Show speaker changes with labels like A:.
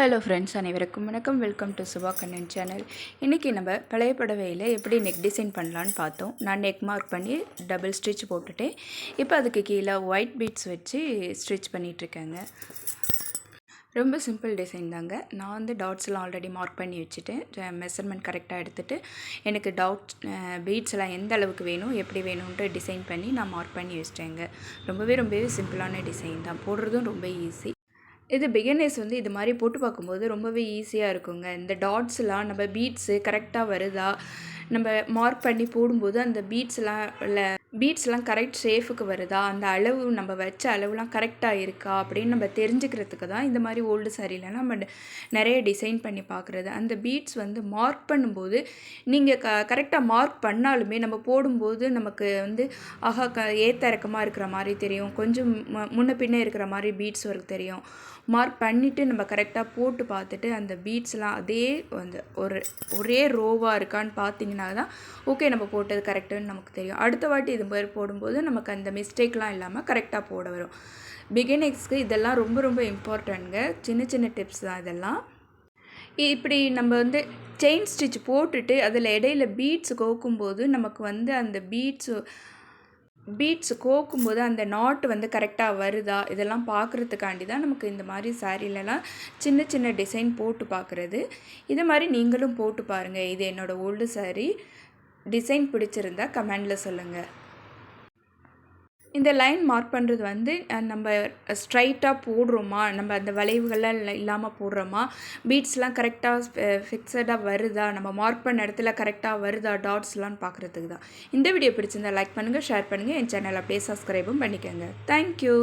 A: Hello friends அனைவருக்கும் வணக்கம். Welcome to Subha Kannan channel இன்றைக்கி நம்ம பழைய புடவையில் எப்படி நெக் டிசைன் பண்ணலான்னு பார்த்தோம். நான் நெக் மார்க் பண்ணி டபுள் ஸ்டிச் போட்டுட்டேன். இப்போ அதுக்கு கீழே ஒயிட் பீட்ஸ் வச்சு ஸ்டிச் பண்ணிகிட்ருக்கேங்க ரொம்ப சிம்பிள் டிசைன் தாங்க. நான் வந்து டாட்ஸ்லாம் ஆல்ரெடி மார்க் பண்ணி வச்சுட்டேன். மெஷர்மெண்ட் கரெக்டாக எடுத்துகிட்டு எனக்கு டவுட் பீட்ஸ்லாம் எந்த அளவுக்கு வேணும் எப்படி வேணும்ன்ட்டு டிசைன் பண்ணி நான் மார்க் பண்ணி வச்சிட்டேங்க. ரொம்பவே ரொம்பவே சிம்பிளான டிசைன் தான். போடுறதும் ரொம்ப ஈஸி இது பிகினர்ஸ் வந்து இது மாதிரி போட்டு பார்க்கும்போது ரொம்பவே ஈஸியாக இருக்குங்க. இந்த டாட்ஸ்லாம் நம்ம பீட்ஸு கரெக்டாக வருதா? நம்ம மார்க் பண்ணி போடும்போது அந்த பீட்ஸ்லாம் இல்லை பீட்ஸ்லாம் கரெக்ட் ஷேஃபுக்கு வருதா? அந்த அளவு நம்ம வச்ச அளவுலாம் கரெக்டாக இருக்கா? அப்படின்னு நம்ம தெரிஞ்சுக்கிறதுக்கு தான் இந்த மாதிரி ஓல்டு சாரியில் நம்ம நிறைய டிசைன் பண்ணி பார்க்குறது. அந்த பீட்ஸ் வந்து மார்க் பண்ணும்போது நீங்கள் க கரெக்டாக மார்க் பண்ணாலுமே நம்ம போடும்போது நமக்கு வந்து ஆஹா க ஏத்த இறக்கமாக இருக்கிற மாதிரி தெரியும். கொஞ்சம் முன்ன பின்னே இருக்கிற மாதிரி பீட்ஸ் ஒர்க் தெரியும். மார்க் பண்ணிவிட்டு நம்ம கரெக்டாக போட்டு பார்த்துட்டு அந்த பீட்ஸ்லாம் அதே அந்த ஒரு ஒரே ரோவாக இருக்கான்னு பார்த்தீங்கன்னா தான் ஓகே நம்ம போட்டது கரெக்டுன்னு நமக்கு தெரியும். அடுத்த வாட்டி இது மாதிரி போடும்போது நமக்கு அந்த மிஸ்டேக்லாம் இல்லாமல் கரெக்டாக போட வரும். பிகினிங்ஸ்க்கு இதெல்லாம் ரொம்ப ரொம்ப இம்பார்ட்டண்ட்ங்க சின்ன சின்ன டிப்ஸ் தான் இதெல்லாம். இப்படி நம்ம வந்து செயின் ஸ்டிச் போட்டுட்டு அதில் இடையில பீட்ஸ் கோக்கும்போது நமக்கு வந்து அந்த பீட்ஸு பீட்ஸ் கோக்கும்போது அந்த நாட் வந்து கரெக்டாக வருதா? இதெல்லாம் பார்க்குறதுக்காண்டி தான் நமக்கு இந்த மாதிரி சாரீலலாம் சின்ன சின்ன டிசைன் போட்டு பார்க்குறது இது மாதிரி நீங்களும் போட்டு பாருங்கள் இது என்னோடய ஓல்டு சாரீ டிசைன் பிடிச்சிருந்தா கமெண்டில் சொல்லுங்கள் இந்த லைன் மார்க் பண்ணுறது வந்து நம்ம ஸ்ட்ரைட்டாக போடுறோமா? நம்ம அந்த வளைவுகள்லாம் இல்லாமல் போடுறோமா? பீட்ஸ்லாம் கரெக்டாக ஃபிக்ஸடாக வருதா? நம்ம மார்க் பண்ண இடத்துல கரெக்டாக வருதா? டாட்ஸ்லாம் பார்க்குறதுக்கு தான் இந்த வீடியோ பிடிச்சிருந்தா லைக் பண்ணுங்கள் ஷேர் பண்ணுங்கள் என் சேனல் அப்படியே சப்ஸ்கிரைபும் பண்ணிக்கோங்க. தேங்க்யூ